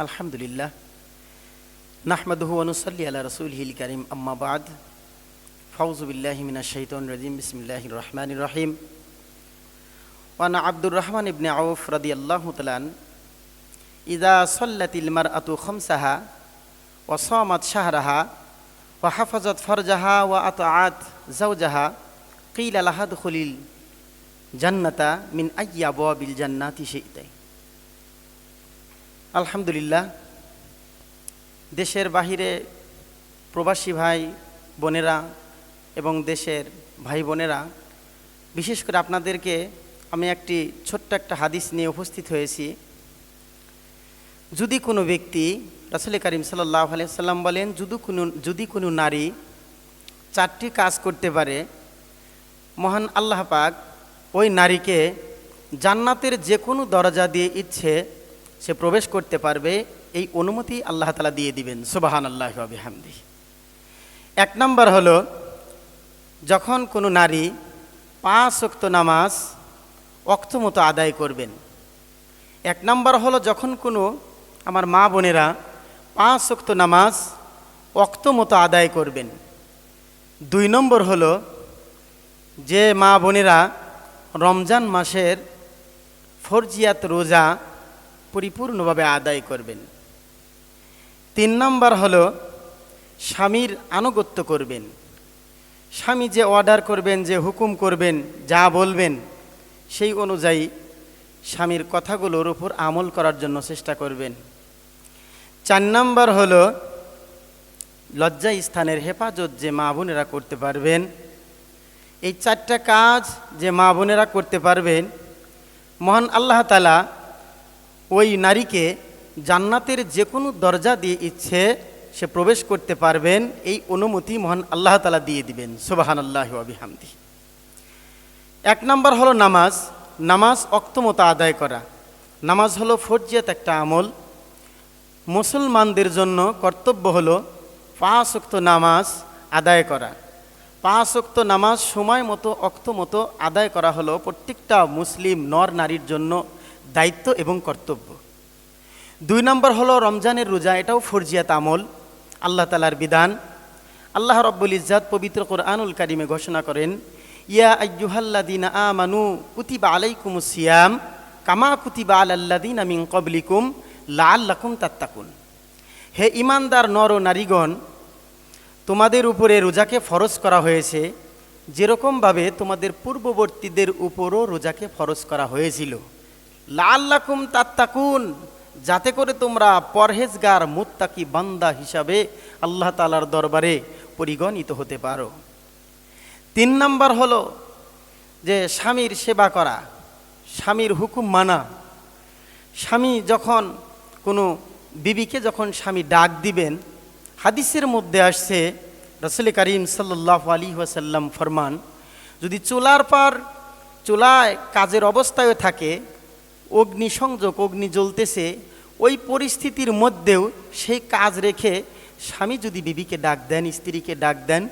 الحمد لله نحمده ونصلي على رسوله الكريم أما بعد فوز بالله من الشيطان الرجيم بسم الله الرحمن الرحيم وأنا عبد الرحمن بن عوف رضي الله تعالى إذا صلت المرأة خمسها وصامت شهرها وحفظت فرجها وأطاعت زوجها قيل لها ادخل الجنة من أي أبواب الجنة شئت আলহামদুলিল্লাহ, দেশের বাহিরে প্রবাসী ভাই বোনেরা এবং দেশের ভাই বোনেরা, বিশেষ করে আপনাদেরকে আমি একটি ছোট্ট একটা হাদিস নিয়ে উপস্থিত হয়েছি। যদি কোনো ব্যক্তি রাসুল করিম সাল্লাহ সাল্লাম বলেন, যদি কোনো যদি কোনো নারী চারটি কাজ করতে পারে, মহান আল্লাহ পাক ওই নারীকে জান্নাতের যে কোনো দরজা দিয়ে ইচ্ছে সে প্রবেশ করতে পারবে, এই অনুমতি আল্লাহ তালা দিয়ে দিবেন। সুবাহান আল্লাহ হামদি এক নম্বর হলো, যখন কোনো নারী পাঁচ অক্ত নামাজ অক্ত মতো আদায় করবেন, এক নম্বর হলো যখন কোনো আমার মা বোনেরা পাঁচ অক্ত নামাজ অক্ত মতো আদায় করবেন, দুই নম্বর হলো যে মা বোনেরা রমজান মাসের ফরজিয়াত রোজা পরিপূর্ণভাবে আদায় করবেন। তিন নম্বর হলো, স্বামীর আনুগত্য করবেন। স্বামী যে অর্ডার করবেন, যে হুকুম করবেন, যা বলবেন, সেই অনুযায়ী স্বামীর কথাগুলোর উপর আমল করার জন্য চেষ্টা করবেন। চার নম্বর হলো, লজ্জা স্থানের হেফাজত যে মা বোনেরা করতে পারবেন, এই চারটা কাজ যে মা বোনেরা করতে পারবেন, মহান আল্লাহ তালা ওই নারীকে জান্নাতের যে কোনো দরজা দিয়ে ইচ্ছে, সে প্রবেশ করতে পারবেন, এই অনুমতি মহান আল্লাহ তালা দিয়ে দিবেন। সুবাহান আল্লাহ আবিহামদি এক নম্বর হলো নামাজ। নামাজ অক্তমতো আদায় করা। নামাজ হলো ফরজিয়াত একটা আমল। মুসলমানদের জন্য কর্তব্য হলো পাঁচ অক্ত নামাজ আদায় করা। পাঁচ অক্ত নামাজ সময় মতো, অক্ত মতো আদায় করা হলো প্রত্যেকটা মুসলিম নর নারীর জন্য দায়িত্ব এবং কর্তব্য। দুই নম্বর হলো রমজানের রোজা, এটাও ফরজিয়াত আমল, আল্লাহ তালার বিধান। আল্লাহ রব্বুল ইজাত পবিত্র কোরআনুল কারিমে ঘোষণা করেন, ইয়া আয়ুহাল্লাদিন আমানু কুতিবা আলাইকুম সিয়াম কামা কুতিবা আলাল্লাদিন আমিন কবলিকুম লা আল্লাকুম তাত্তাকুন। হে ইমানদার নর ও নারীগণ, তোমাদের উপরে রোজাকে ফরজ করা হয়েছে, যেরকমভাবে তোমাদের পূর্ববর্তীদের উপরও রোজাকে ফরজ করা হয়েছিল। লাল্লাকুম তাত্তাকুন, যাতে করে তোমরা পরহেজগার, মুত্তাকি বান্দা হিসাবে আল্লাহ তালার দরবারে পরিগণিত হতে পারো। তিন নম্বর হলো যে স্বামীর সেবা করা, স্বামীর হুকুম মানা। স্বামী যখন কোনো বিবিকে যখন স্বামী ডাক দিবেন, হাদিসের মধ্যে আসছে, রসুল করিম সাল্লাহ আলী ওয়াসাল্লাম ফরমান, যদি চুলার পর, চুলায় কাজের অবস্থায় থাকে অগ্নিসংযোগ, অগ্নি জ্বলতেছে, ওই পরিস্থিতির মধ্যেও সেই কাজ রেখে স্বামী যদি বিবিকে ডাক দেন, স্ত্রীকে ডাক দেন,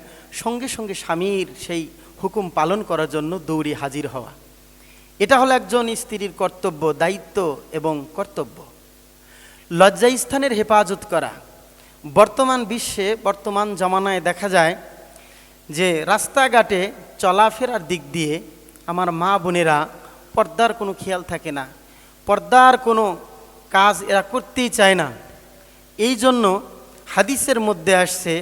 সঙ্গে সঙ্গে স্বামীর সেই হুকুম পালন করার জন্য দৌড়ি হাজির হওয়া। এটা হলো একজন স্ত্রীর কর্তব্য, দায়িত্ব এবং কর্তব্য। লজ্জা স্থানের হেফাজত করা। বর্তমান বিশ্বে, বর্তমান জমানায় দেখা যায় যে রাস্তাঘাটে চলাফেরার দিক দিয়ে আমার মা বোনেরা পর্দার কোনো খেয়াল থাকে না। পর্দার কোনো কাজ এরা করতেই চায় না। এই জন্য হাদিসের মধ্যে আসছে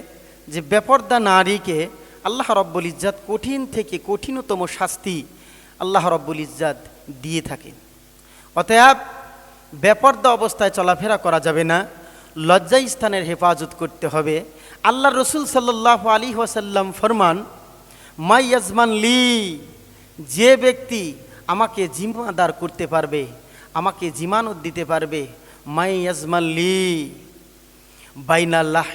যে বেপর্দা নারীকে আল্লাহ রব্বুল ইজ্জাত কঠিন থেকে কঠিনতম শাস্তি আল্লাহ রব্বুল ইজ্জাত দিয়ে থাকেন অতএব বেপর্দা অবস্থায় চলাফেরা করা যাবে না লজ্জা স্থানের হেফাজত করতে হবে। আল্লাহ রসুল সাল্লাহ আলী ওয়াসাল্লাম ফরমান মাই ইয়াজমান লি যে ব্যক্তি আমাকে জিম্মাদার করতে পারবে আমাকে জিমানত দিতে পারবে? মাই ইয়াজমান লি বাইনাল্লাহ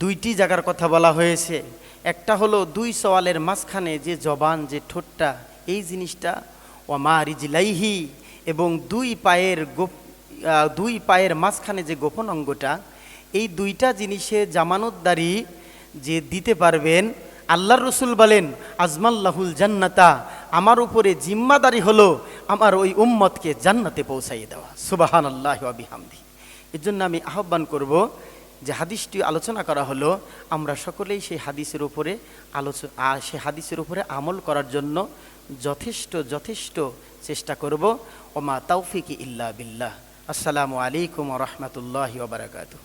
দুইটি জায়গার কথা বলা হয়েছে। একটা হলো দুই সওয়ালের মাঝখানে যে জবান, যে ঠোঁটটা, এই জিনিসটা ওমা রিজিলাইহি। এবং দুই পায়ের গোপ দুই পায়ের মাঝখানে যে গোপন অঙ্গটা, এই দুইটা জিনিসে জামানতদারি যে দিতে পারবেন, আল্লাহর রসুল বলেন, আজমাল্লাহুল জান্নাতা। আমার উপরে জিম্মাদারি হলো আমার ওই উম্মতকে জান্নাতে পৌঁছাইয়ে দেওয়া সুবাহান আল্লাহ আবিহামদি এর জন্য আমি আহ্বান করব যে হাদিসটি আলোচনা করা হলো, আমরা সকলেই সেই হাদিসের উপরে আলোচনা সেই হাদিসের উপরে আমল করার জন্য যথেষ্ট যথেষ্ট চেষ্টা করব। ওমা তৌফিক ইল্লা বিল্লাহ। আসসালামু আলাইকুম রহমতুল্লাহ বারাকাতু